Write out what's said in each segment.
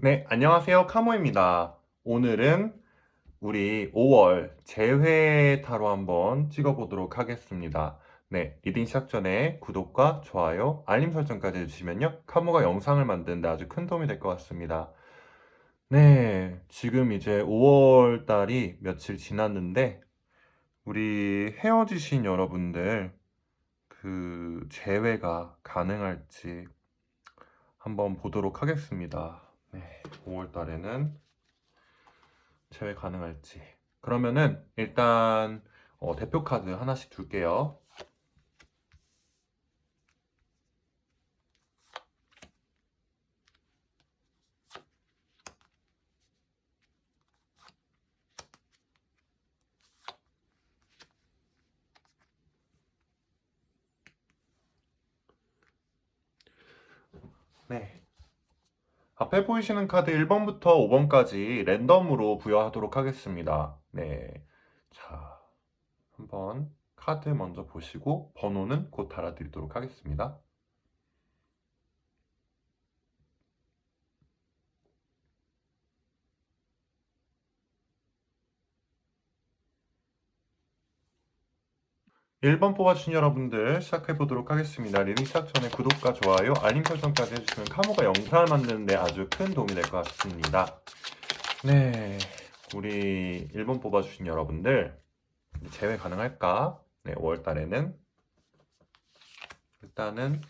네, 안녕하세요. 카모입니다. 오늘은 우리 5월 재회 타로 한번 찍어보도록 하겠습니다. 네, 리딩 시작 전에 구독과 좋아요, 알림 설정까지 해주시면요. 카모가 영상을 만드는데 아주 큰 도움이 될 것 같습니다. 네, 지금 이제 5월 달이 며칠 지났는데, 우리 헤어지신 여러분들, 그, 재회가 가능할지 한번 보도록 하겠습니다. 네, 5월 달에는 재회 가능할지. 그러면은 일단 어, 대표 카드 하나씩 둘게요. 네. 앞에 보이시는 카드 1번부터 5번까지 랜덤으로 부여하도록 하겠습니다. 네. 자, 한번 카드 먼저 보시고 번호는 곧 달아드리도록 하겠습니다. 일번 뽑아주신 여러분들 시작해 보도록 하겠습니다. 리딩 시작 전에 구독과 좋아요, 알림 설정까지 해주시면 카모가 영상을 만드는데 아주 큰 도움이 될 것 같습니다. 네, 우리 1번 뽑아주신 여러분들 재회 가능할까? 네, 5월 달에는 일단은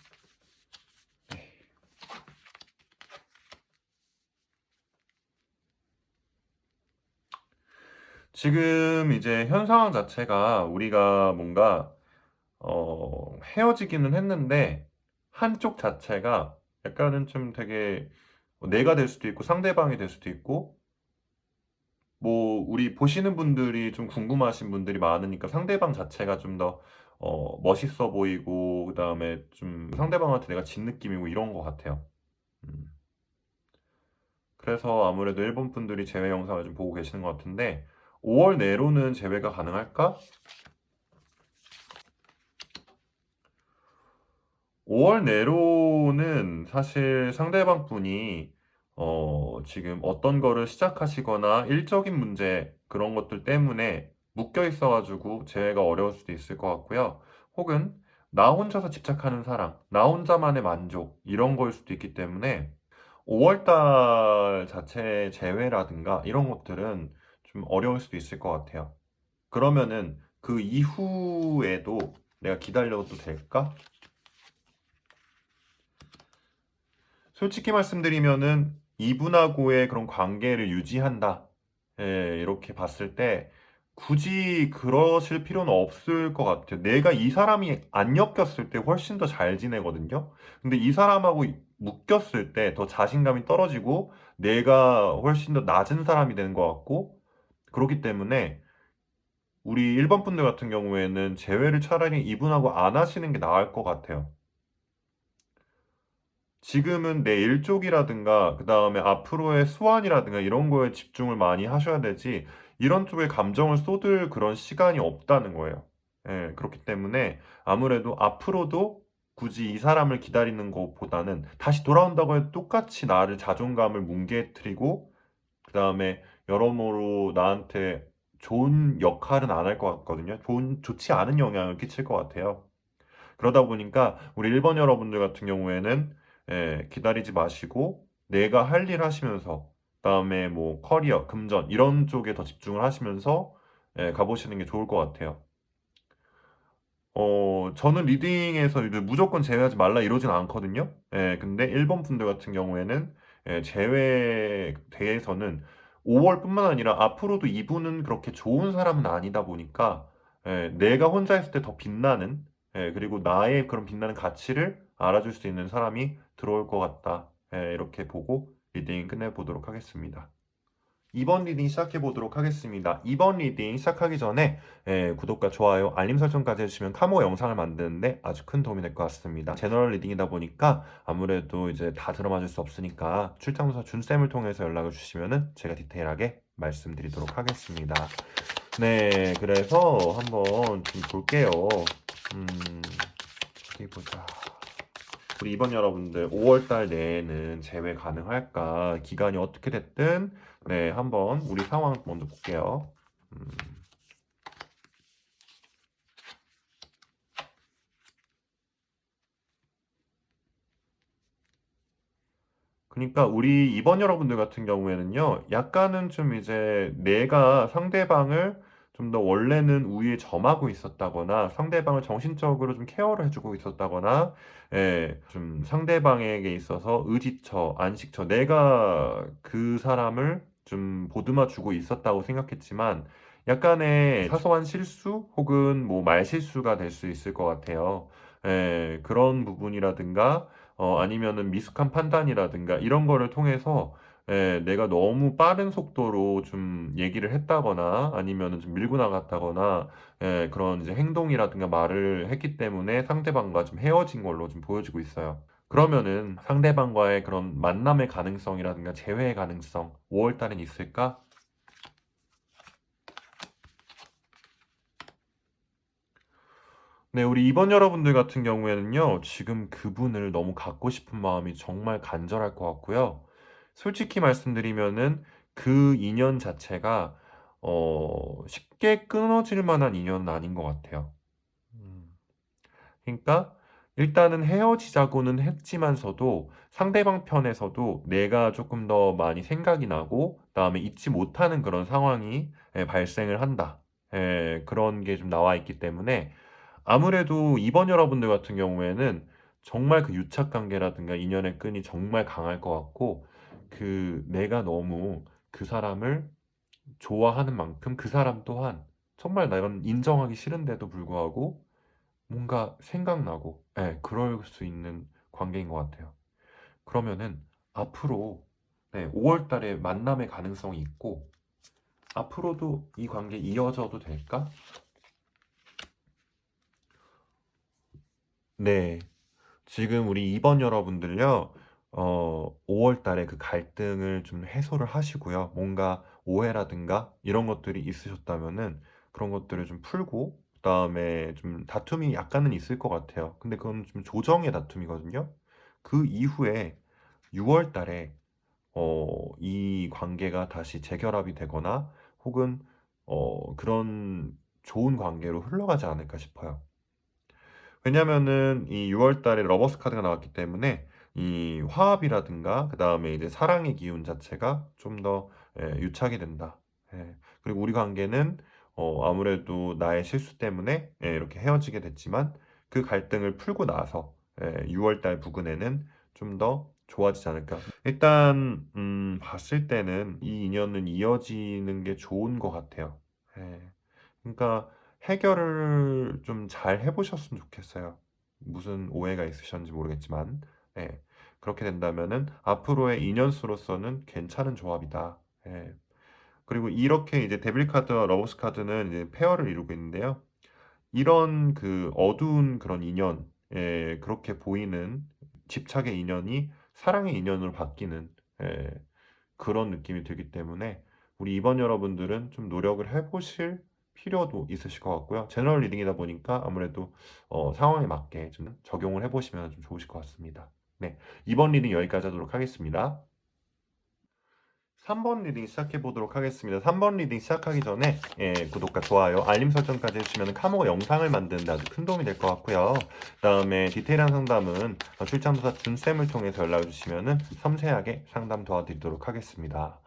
지금 이제 현 상황 자체가 우리가 뭔가 어, 헤어지기는 했는데 한쪽 자체가 약간은 좀 되게 내가 될 수도 있고 상대방이 될 수도 있고 뭐 우리 보시는 분들이 좀 궁금하신 분들이 많으니까 상대방 자체가 좀 더 어, 멋있어 보이고 그다음에 좀 상대방한테 내가 진 느낌이고 이런 것 같아요. 음. 그래서 아무래도 일본 분들이 제외 영상을 좀 보고 계시는 것 같은데 5월 내로는 재회가 가능할까? 5월 내로는 사실 상대방 분이 어, 지금 어떤 거를 시작하시거나 일적인 문제 그런 것들 때문에 묶여 있어가지고 재회가 어려울 수도 있을 것 같고요. 혹은 나 혼자서 집착하는 사랑, 나 혼자만의 만족 이런 거일 수도 있기 때문에 5월달 자체 재회라든가 이런 것들은 좀 어려울 수도 있을 것 같아요. 그러면은 그 이후에도 내가 기다려도 될까? 솔직히 말씀드리면은 이분하고의 그런 관계를 유지한다. 예, 이렇게 봤을 때 굳이 그러실 필요는 없을 것 같아요. 내가 이 사람이 안 엮였을 때 훨씬 더 잘 지내거든요. 근데 이 사람하고 묶였을 때 더 자신감이 떨어지고 내가 훨씬 더 낮은 사람이 되는 것 같고 그렇기 때문에 우리 일반 분들 같은 경우에는 재회를 차라리 이분하고 안 하시는 게 나을 것 같아요. 지금은 내 일쪽이라든가 그 다음에 앞으로의 수완이라든가 이런 거에 집중을 많이 하셔야 되지 이런 쪽에 감정을 쏟을 그런 시간이 없다는 거예요. 예, 그렇기 때문에 아무래도 앞으로도 굳이 이 사람을 기다리는 것보다는 다시 돌아온다고 해도 똑같이 나를 자존감을 뭉개뜨리고 그 다음에 여러모로 나한테 좋은 역할은 안 할 것 같거든요. 좋은, 좋지 않은 영향을 끼칠 것 같아요. 그러다 보니까 우리 일본 여러분들 같은 경우에는 예, 기다리지 마시고 내가 할 일 하시면서 그다음에 뭐 커리어, 금전 이런 쪽에 더 집중을 하시면서 예, 가보시는 게 좋을 것 같아요. 어, 저는 리딩에서 무조건 제외하지 말라 이러진 않거든요. 예, 근데 일본 분들 같은 경우에는 예, 제외에 대해서는 5월뿐만 아니라 앞으로도 이분은 그렇게 좋은 사람은 아니다 보니까 예, 내가 혼자 있을 때 더 빛나는 예, 그리고 나의 그런 빛나는 가치를 알아줄 수 있는 사람이 들어올 것 같다. 예, 이렇게 보고 리딩 끝내보도록 하겠습니다. 2번 리딩 시작해 보도록 하겠습니다. 2번 리딩 시작하기 전에 예, 구독과 좋아요, 알림 설정까지 해주시면 카모 영상을 만드는데 아주 큰 도움이 될 것 같습니다. 제너럴 리딩이다 보니까 아무래도 이제 다 들어맞을 수 없으니까 출장사 준쌤을 통해서 연락을 주시면은 제가 디테일하게 말씀드리도록 하겠습니다. 네, 그래서 한번 좀 볼게요. 음, 어디 보자. 우리 이번 여러분들 5월 달 내에는 재회 가능할까? 기간이 어떻게 됐든 네, 한번 우리 상황 먼저 볼게요. 음. 그러니까 우리 이번 여러분들 같은 경우에는요, 약간은 좀 이제 내가 상대방을 좀 더 원래는 우위에 점하고 있었다거나 상대방을 정신적으로 좀 케어를 해주고 있었다거나 예, 좀 상대방에게 있어서 의지처, 안식처, 내가 그 사람을 좀 보듬어 주고 있었다고 생각했지만 약간의 사소한 실수 혹은 뭐 말실수가 될 수 있을 것 같아요. 예, 그런 부분이라든가 어, 아니면은 미숙한 판단이라든가 이런 거를 통해서 예, 내가 너무 빠른 속도로 좀 얘기를 했다거나 아니면은 좀 밀고 나갔다거나 예, 그런 이제 행동이라든가 말을 했기 때문에 상대방과 좀 헤어진 걸로 좀 보여지고 있어요. 그러면은 상대방과의 그런 만남의 가능성이라든가 재회의 가능성 5월 달엔 있을까? 네, 우리 이번 여러분들 같은 경우에는요, 지금 그분을 너무 갖고 싶은 마음이 정말 간절할 것 같고요. 솔직히 말씀드리면은 그 인연 자체가 어, 쉽게 끊어질 만한 인연은 아닌 것 같아요. 음. 그러니까 일단은 헤어지자고는 했지만서도 상대방 편에서도 내가 조금 더 많이 생각이 나고 그다음에 잊지 못하는 그런 상황이 예, 발생을 한다. 예, 그런 게 좀 나와 있기 때문에 아무래도 이번 여러분들 같은 경우에는 정말 그 유착 관계라든가 인연의 끈이 정말 강할 것 같고 그 내가 너무 그 사람을 좋아하는 만큼 그 사람 또한 정말 나는 인정하기 싫은데도 불구하고 뭔가 생각나고 예, 그럴 수 있는 관계인 것 같아요. 그러면은 앞으로 네, 5월 달에 만남의 가능성이 있고 앞으로도 이 관계 이어져도 될까? 네. 지금 우리 2번 여러분들요, 어, 5월 달에 그 갈등을 좀 해소를 하시고요. 뭔가 오해라든가 이런 것들이 있으셨다면은 그런 것들을 좀 풀고, 그다음에 좀 다툼이 약간은 있을 것 같아요. 근데 그건 좀 조정의 다툼이거든요. 그 이후에 6월 달에 어, 이 관계가 다시 재결합이 되거나 혹은 어, 그런 좋은 관계로 흘러가지 않을까 싶어요. 왜냐면은 이 6월 달에 러버스 카드가 나왔기 때문에 이 화합이라든가 그 다음에 이제 사랑의 기운 자체가 좀 더 유착이 된다. 예. 그리고 우리 관계는 어, 아무래도 나의 실수 때문에 예, 이렇게 헤어지게 됐지만 그 갈등을 풀고 나서 예, 6월 달 부근에는 좀 더 좋아지지 않을까. 일단 음, 봤을 때는 이 인연은 이어지는 게 좋은 것 같아요. 예. 그러니까 해결을 좀 잘 해보셨으면 좋겠어요. 무슨 오해가 있으셨는지 모르겠지만, 예. 그렇게 된다면은 앞으로의 인연수로서는 괜찮은 조합이다. 예. 그리고 이렇게 이제 데빌 카드와 러버스 카드는 이제 페어를 이루고 있는데요. 이런 그 어두운 그런 인연, 예, 그렇게 보이는 집착의 인연이 사랑의 인연으로 바뀌는 예, 그런 느낌이 들기 때문에 우리 이번 여러분들은 좀 노력을 해보실 필요도 있으실 것 같고요. 제너럴 리딩이다 보니까 아무래도 어, 상황에 맞게 좀 적용을 해보시면 좀 좋으실 것 같습니다. 네, 이번 리딩 여기까지 하도록 하겠습니다. 3번 리딩 시작해 보도록 하겠습니다. 3번 리딩 시작하기 전에 예, 구독과 좋아요, 알림 설정까지 해주시면 카모가 영상을 만드는데 아주 큰 도움이 될 것 같고요. 그 다음에 디테일한 상담은 출장조사 준쌤을 통해서 연락 주시면 섬세하게 상담 도와드리도록 하겠습니다.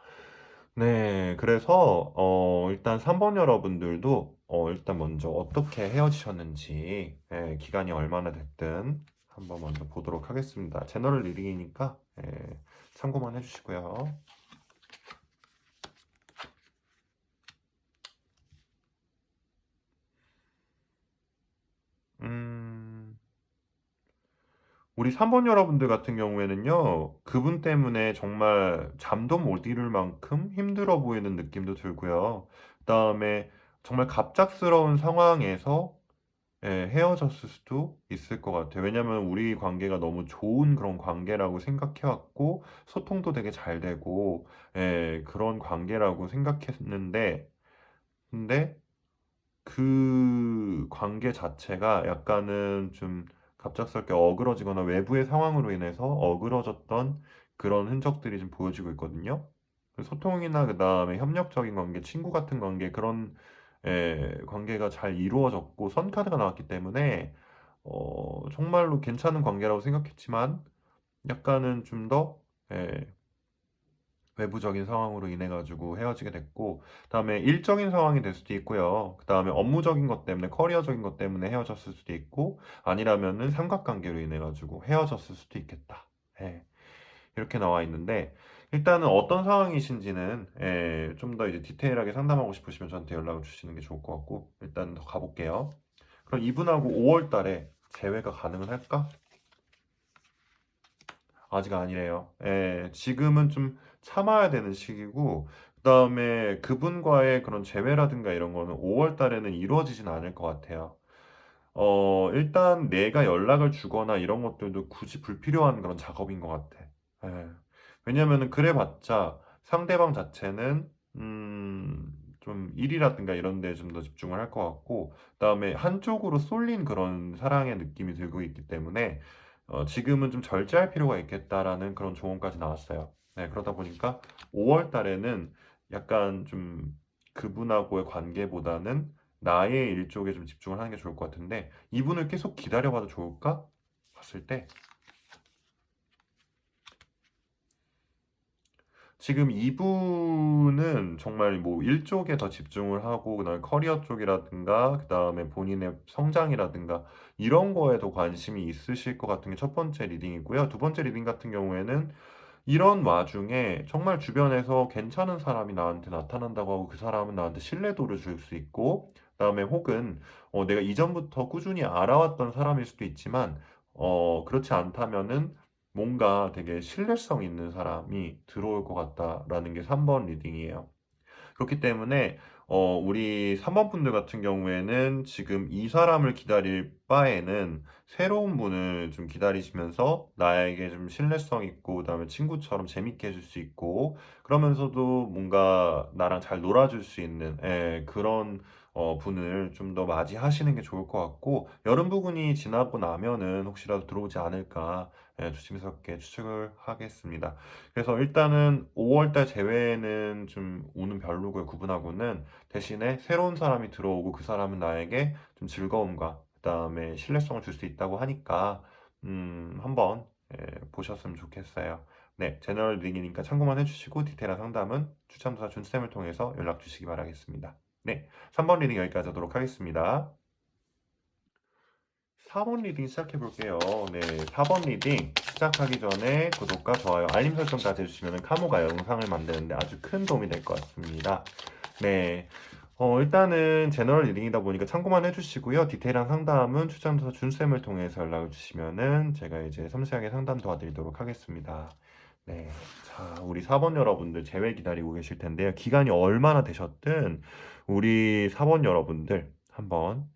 네, 그래서 어, 일단 3번 여러분들도 어, 일단 먼저 어떻게 헤어지셨는지 예, 기간이 얼마나 됐든 한번 먼저 보도록 하겠습니다. 제너럴 리딩이니까 예, 참고만 해주시고요. 음, 우리 3번 여러분들 같은 경우에는요, 그분 때문에 정말 잠도 못 이룰 만큼 힘들어 보이는 느낌도 들고요. 그 다음에 정말 갑작스러운 상황에서 예, 헤어졌을 수도 있을 것 같아요. 왜냐면 우리 관계가 너무 좋은 그런 관계라고 생각해 왔고, 소통도 되게 잘 되고, 예, 그런 관계라고 생각했는데, 근데 그 관계 자체가 약간은 좀 갑작스럽게 어그러지거나 외부의 상황으로 인해서 어그러졌던 그런 흔적들이 좀 보여지고 있거든요. 그 소통이나 그 다음에 협력적인 관계, 친구 같은 관계 그런 예, 관계가 잘 이루어졌고 선 카드가 나왔기 때문에 어, 정말로 괜찮은 관계라고 생각했지만 약간은 좀더 예, 외부적인 상황으로 인해 가지고 헤어지게 됐고 그다음에 일적인 상황이 될 수도 있고요. 그다음에 업무적인 것 때문에 커리어적인 것 때문에 헤어졌을 수도 있고 아니라면은 삼각관계로 인해 가지고 헤어졌을 수도 있겠다. 예. 이렇게 나와 있는데 일단은 어떤 상황이신지는 예, 좀 더 이제 디테일하게 상담하고 싶으시면 저한테 연락을 주시는 게 좋을 것 같고 일단 더 가볼게요. 그럼 이분하고 5월 달에 재회가 가능은 할까? 아직 아니래요. 예, 지금은 좀 참아야 되는 시기고, 그 다음에 그분과의 그런 재회라든가 이런 거는 5월 달에는 이루어지진 않을 것 같아요. 어, 일단 내가 연락을 주거나 이런 것들도 굳이 불필요한 그런 작업인 것 같아. 예. 왜냐면은 그래봤자 상대방 자체는, 음, 좀 일이라든가 이런 데좀더 집중을 할 것 같고, 그다음에 한쪽으로 쏠린 그런 사랑의 느낌이 들고 있기 때문에, 어, 지금은 좀 절제할 필요가 있겠다라는 그런 조언까지 나왔어요. 네, 그러다 보니까 5월 달에는 약간 좀 그분하고의 관계보다는 나의 일 쪽에 좀 집중을 하는 게 좋을 것 같은데, 이분을 계속 기다려봐도 좋을까? 봤을 때, 지금 이분은 정말 뭐 일 쪽에 더 집중을 하고 그다음에 커리어 쪽이라든가 그다음에 본인의 성장이라든가 이런 거에 더 관심이 있으실 것 같은 게 첫 번째 리딩이고요. 두 번째 리딩 같은 경우에는 이런 와중에 정말 주변에서 괜찮은 사람이 나한테 나타난다고 하고 그 사람은 나한테 신뢰도를 줄 수 있고 그다음에 혹은 어, 내가 이전부터 꾸준히 알아왔던 사람일 수도 있지만 어, 그렇지 않다면은 뭔가 되게 신뢰성 있는 사람이 들어올 것 같다라는 게 3번 리딩이에요. 그렇기 때문에 어, 우리 3번 분들 같은 경우에는 지금 이 사람을 기다릴 바에는 새로운 분을 좀 기다리시면서 나에게 좀 신뢰성 있고 그다음에 친구처럼 재밌게 해줄 수 있고 그러면서도 뭔가 나랑 잘 놀아줄 수 있는 예, 그런 어, 분을 좀 더 맞이하시는 게 좋을 것 같고 여름 부근이 지나고 나면은 혹시라도 들어오지 않을까 예, 조심스럽게 추측을 하겠습니다. 그래서 일단은 5월달 제외는 좀 오는 별로고요. 구분하고는 대신에 새로운 사람이 들어오고 그 사람은 나에게 좀 즐거움과 그다음에 신뢰성을 줄 수 있다고 하니까 음, 한번 예, 보셨으면 좋겠어요. 네, 제너럴 리딩이니까 참고만 해주시고 디테일한 상담은 추천도사 준쌤을 통해서 연락 주시기 바라겠습니다. 네, 3번 리딩 여기까지 하도록 하겠습니다. 4번 리딩 시작해 볼게요. 네, 4번 리딩 시작하기 전에 구독과 좋아요, 알림 설정까지 해주시면 카모가 영상을 만드는데 아주 큰 도움이 될 것 같습니다. 네, 어, 일단은 제너럴 리딩이다 보니까 참고만 해주시고요. 디테일한 상담은 추천도사 준쌤을 통해서 연락을 주시면은 제가 이제 섬세하게 상담 도와드리도록 하겠습니다. 네, 자, 우리 4번 여러분들 제외 기다리고 계실 텐데요. 기간이 얼마나 되셨든 우리 4번 여러분들 한번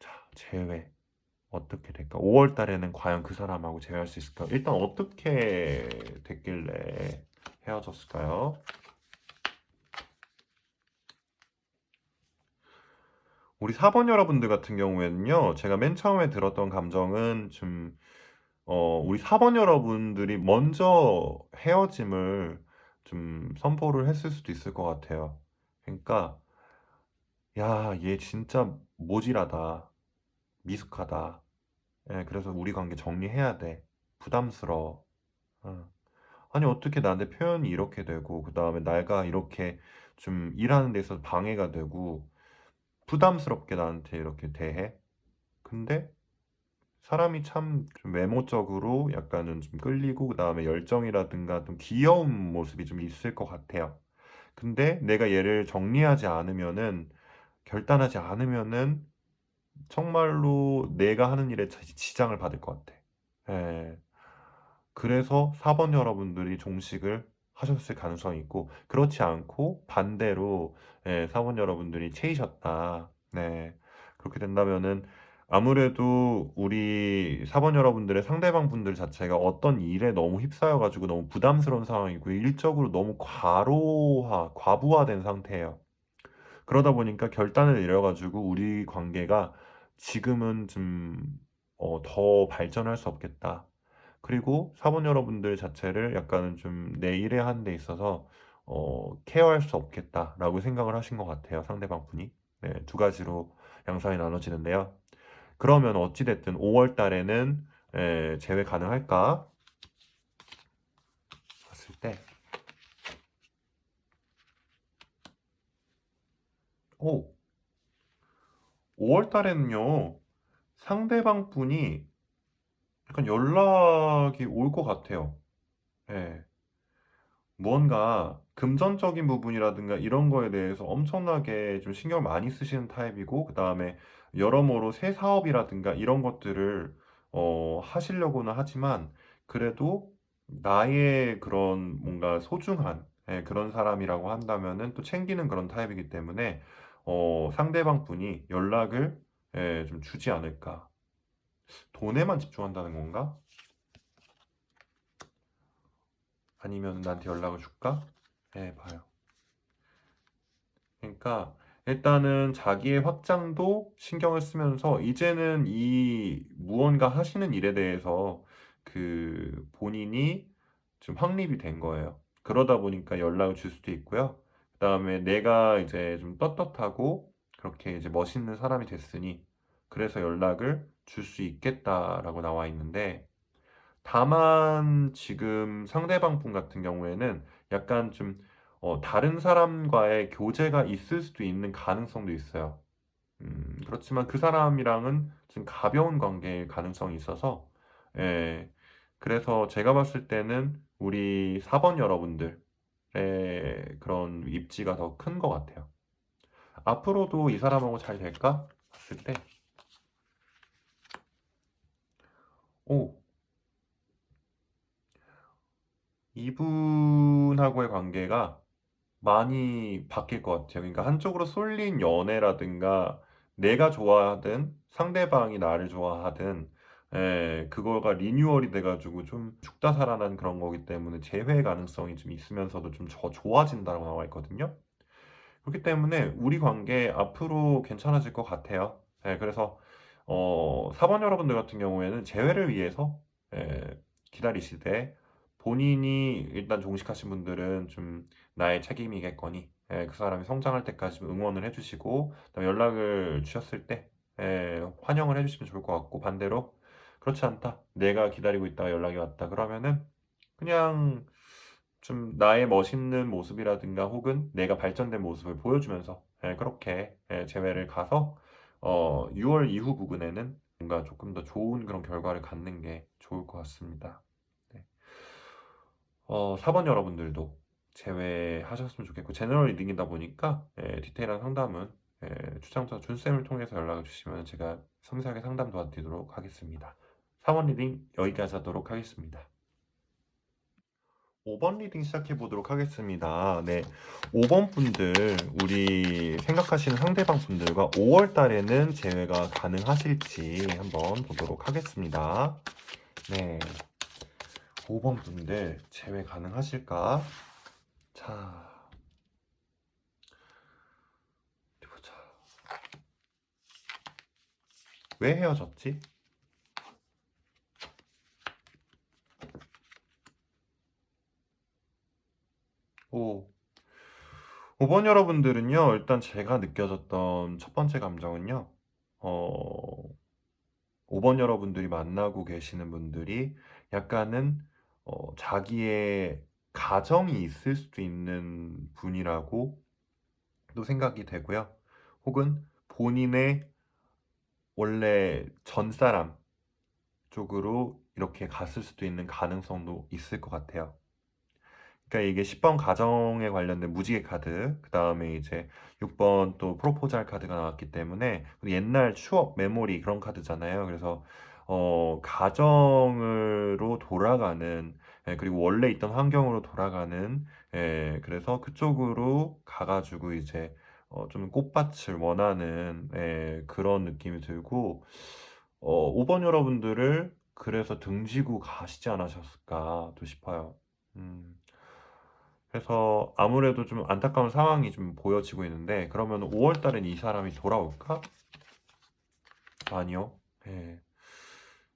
자, 제외 어떻게 될까? 5월 달에는 과연 그 사람하고 재회할 수 있을까? 일단 어떻게 됐길래 헤어졌을까요? 우리 4번 여러분들 같은 경우에는요, 제가 맨 처음에 들었던 감정은 좀, 어, 우리 4번 여러분들이 먼저 헤어짐을 좀 선포를 했을 수도 있을 것 같아요. 그러니까, 야, 얘 진짜 모질하다. 미숙하다. 예, 그래서 우리 관계 정리해야 돼. 부담스러워. 어. 아니, 어떻게 나한테 표현이 이렇게 되고, 그 다음에 내가 이렇게 좀 일하는 데 있어서 방해가 되고, 부담스럽게 나한테 이렇게 대해? 근데 사람이 참 좀 외모적으로 약간은 좀 끌리고, 그 다음에 열정이라든가 좀 귀여운 모습이 좀 있을 것 같아요. 근데 내가 얘를 정리하지 않으면은, 결단하지 않으면은, 정말로 내가 하는 일에 지- 지장을 받을 것 같아. 예. 그래서 4번 여러분들이 종식을 하셨을 가능성이 있고, 그렇지 않고 반대로 예, 4번 여러분들이 체이셨다. 네. 그렇게 된다면은 아무래도 우리 4번 여러분들의 상대방 분들 자체가 어떤 일에 너무 휩싸여가지고 너무 부담스러운 상황이고, 일적으로 너무 과로화, 과부하된 상태예요. 그러다 보니까 결단을 내려가지고 우리 관계가 지금은 좀 어, 더 발전할 수 없겠다. 그리고 사본 여러분들 자체를 약간은 좀 내 일에 하는 데 있어서 어, 케어할 수 없겠다라고 생각을 하신 것 같아요. 상대방 분이. 네, 두 가지로 양상이 나눠지는데요. 그러면 어찌 됐든 5월 달에는 에, 제외 가능할까? 봤을 때 오, 5월 달에는요, 상대방 분이 약간 연락이 올 것 같아요. 예. 무언가 금전적인 부분이라든가 이런 거에 대해서 엄청나게 좀 신경을 많이 쓰시는 타입이고, 그 다음에 여러모로 새 사업이라든가 이런 것들을 어, 하시려고는 하지만, 그래도 나의 그런 뭔가 소중한 예, 그런 사람이라고 한다면은 또 챙기는 그런 타입이기 때문에 어, 상대방 분이 연락을 예, 좀 주지 않을까. 돈에만 집중한다는 건가? 아니면 나한테 연락을 줄까? 예, 봐요. 그러니까 일단은 자기의 확장도 신경을 쓰면서 이제는 이 무언가 하시는 일에 대해서 그 본인이 좀 확립이 된 거예요. 그러다 보니까 연락을 줄 수도 있고요. 그다음에 내가 이제 좀 떳떳하고 그렇게 이제 멋있는 사람이 됐으니 그래서 연락을 줄 수 있겠다라고 나와 있는데 다만 지금 상대방 분 같은 경우에는 약간 좀 어, 다른 사람과의 교제가 있을 수도 있는 가능성도 있어요. 음, 그렇지만 그 사람이랑은 좀 가벼운 관계일 가능성이 있어서, 예, 그래서 제가 봤을 때는 우리 4번 여러분들의 그런 입지가 더 큰 것 같아요. 앞으로도 이 사람하고 잘 될까? 봤을 때, 오, 이분하고의 관계가 많이 바뀔 것 같아요. 그러니까 한쪽으로 쏠린 연애라든가 내가 좋아하든 상대방이 나를 좋아하든 예, 그거가 리뉴얼이 돼가지고 좀 죽다 살아난 그런 거기 때문에 재회 가능성이 좀 있으면서도 좀더 좋아진다고 나와 있거든요. 그렇기 때문에 우리 관계 앞으로 괜찮아질 것 같아요. 예, 그래서 어, 사번 여러분들 같은 경우에는 재회를 위해서 예, 기다리시되 본인이 일단 종식하신 분들은 좀 나의 책임이겠거니 예, 그 사람이 성장할 때까지 좀 응원을 해주시고 연락을 주셨을 때 예, 환영을 해주시면 좋을 것 같고 반대로 그렇지 않다 내가 기다리고 있다가 연락이 왔다 그러면은 그냥 좀 나의 멋있는 모습이라든가 혹은 내가 발전된 모습을 보여주면서 예, 그렇게 예, 재회를 가서 어, 6월 이후 부근에는 뭔가 조금 더 좋은 그런 결과를 갖는 게 좋을 것 같습니다. 네. 어, 4번 여러분들도 제외하셨으면 좋겠고 제너럴 리딩이다 보니까 예, 디테일한 상담은 예, 추장자 준쌤을 통해서 연락을 주시면 제가 섬세하게 상담 도와드리도록 하겠습니다. 4번 리딩 여기까지 하도록 하겠습니다. 5번 리딩 시작해 보도록 하겠습니다. 네. 5번 분들, 우리 생각하시는 상대방 분들과 5월 달에는 재회가 가능하실지 한번 보도록 하겠습니다. 네. 5번 분들, 재회 가능하실까? 자. 보자. 왜 헤어졌지? 오. 5번 여러분들은요, 일단 제가 느껴졌던 첫 번째 감정은요, 어, 5번 여러분들이 만나고 계시는 분들이 약간은 어, 자기의 가정이 있을 수도 있는 분이라고 또 생각이 되고요. 혹은 본인의 원래 전 사람 쪽으로 이렇게 갔을 수도 있는 가능성도 있을 것 같아요. 그러니까 이게 10번 가정에 관련된 무지개 카드, 그 다음에 이제 6번 또 프로포잘 카드가 나왔기 때문에 옛날 추억, 메모리 그런 카드잖아요. 그래서 어, 가정으로 돌아가는 예, 그리고 원래 있던 환경으로 돌아가는 예, 그래서 그쪽으로 가가지고 이제 어, 좀 꽃밭을 원하는 예, 그런 느낌이 들고 어, 5번 여러분들을 그래서 등지고 가시지 않으셨을까 또 싶어요. 음. 그래서 아무래도 좀 안타까운 상황이 좀 보여지고 있는데 그러면 5월 달엔 이 사람이 돌아올까? 아니요. 예.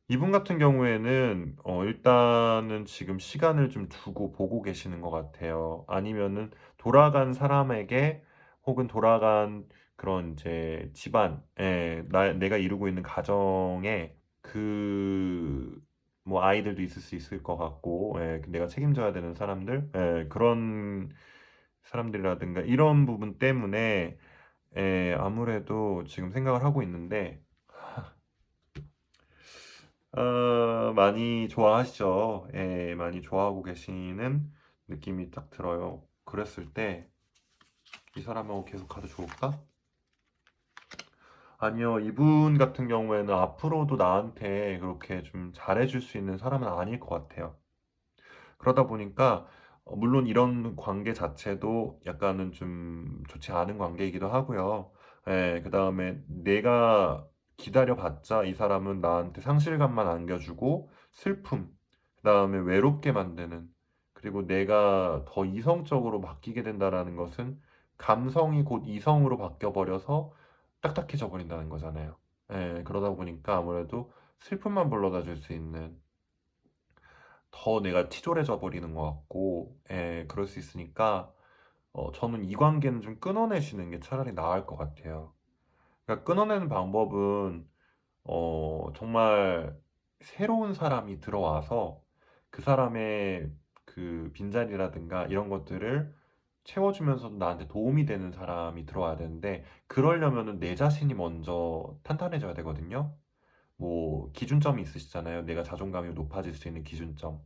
이분 같은 경우에는 어 일단은 지금 시간을 좀 두고 보고 계시는 것 같아요. 아니면은 돌아간 사람에게 혹은 돌아간 그런 인제 집안 에 나 내가 이루고 있는 가정에 그 뭐 아이들도 있을 수 있을 것 같고 예그 내가 책임져야 되는 사람들 예 그런 사람들이라든가 이런 부분 때문에 예 아무래도 지금 생각을 하고 있는데 어 많이 좋아하시죠. 예 많이 좋아하고 계시는 느낌이 딱 들어요. 그랬을 때 '이 사람하고 계속 가도 좋을까?' 아니요. 이분 같은 경우에는 앞으로도 나한테 그렇게 좀 잘해 줄 수 있는 사람은 아닐 것 같아요. 그러다 보니까 어 물론 이런 관계 자체도 약간은 좀 좋지 않은 관계이기도 하고요. 예 그 다음에 내가 기다려 봤자 이 사람은 나한테 상실감만 안겨주고 슬픔 그 다음에 외롭게 만드는 그리고 내가 더 이성적으로 바뀌게 된다라는 것은 감성이 곧 이성으로 바뀌어 버려서 딱딱해져 버린다는 거잖아요. 예 그러다 보니까 아무래도 슬픔만 불러다 줄 수 있는 더 내가 치졸해져 버리는 것 같고 예 그럴 수 있으니까 어 저는 이 관계는 좀 끊어내시는 게 차라리 나을 것 같아요. 그러니까 끊어내는 방법은 어 정말 새로운 사람이 들어와서 그 사람의 그 빈자리라든가 이런 것들을 채워 주면서도 나한테 도움이 되는 사람이 들어와야 되는데 그러려면은 내 자신이 먼저 탄탄해져야 되거든요. 뭐 기준점이 있으시잖아요. 내가 자존감이 높아질 수 있는 기준점.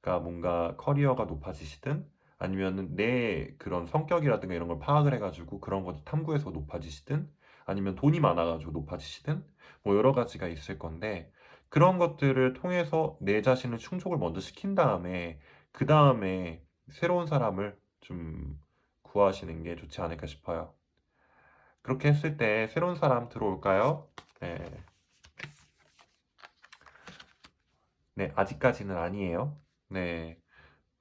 그러니까 뭔가 커리어가 높아지시든 아니면은 내 그런 성격이라든가 이런 걸 파악을 해 가지고 그런 것을 탐구해서 높아지시든 아니면 돈이 많아 가지고 높아지시든 뭐 여러 가지가 있을 건데 그런 것들을 통해서 내 자신을 충족을 먼저 시킨 다음에 그 다음에 새로운 사람을 좀 구하시는 게 좋지 않을까 싶어요. 그렇게 했을 때 새로운 사람 들어올까요? 네. 네 아직까지는 아니에요. 네.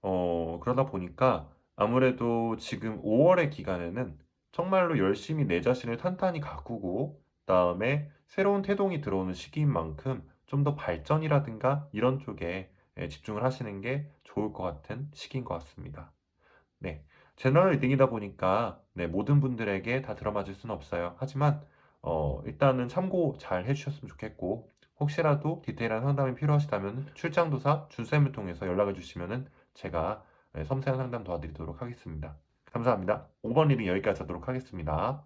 어 그러다 보니까 아무래도 지금 5 월의 기간에는 정말로 열심히 내 자신을 탄탄히 가꾸고 그다음에 새로운 태동이 들어오는 시기인 만큼 좀 더 발전이라든가 이런 쪽에 예 집중을 하시는 게 좋을 것 같은 시기인 것 같습니다. 네. 제너럴 리딩이다 보니까 네 모든 분들에게 다 들어맞을 수는 없어요. 하지만 어 일단은 참고 잘 해 주셨으면 좋겠고 혹시라도 디테일한 상담이 필요하시다면은 출장도사 준쌤을 통해서 연락을 주시면은 제가 예 섬세한 상담 도와드리도록 하겠습니다. 감사합니다. 5번 리딩 여기까지 하도록 하겠습니다.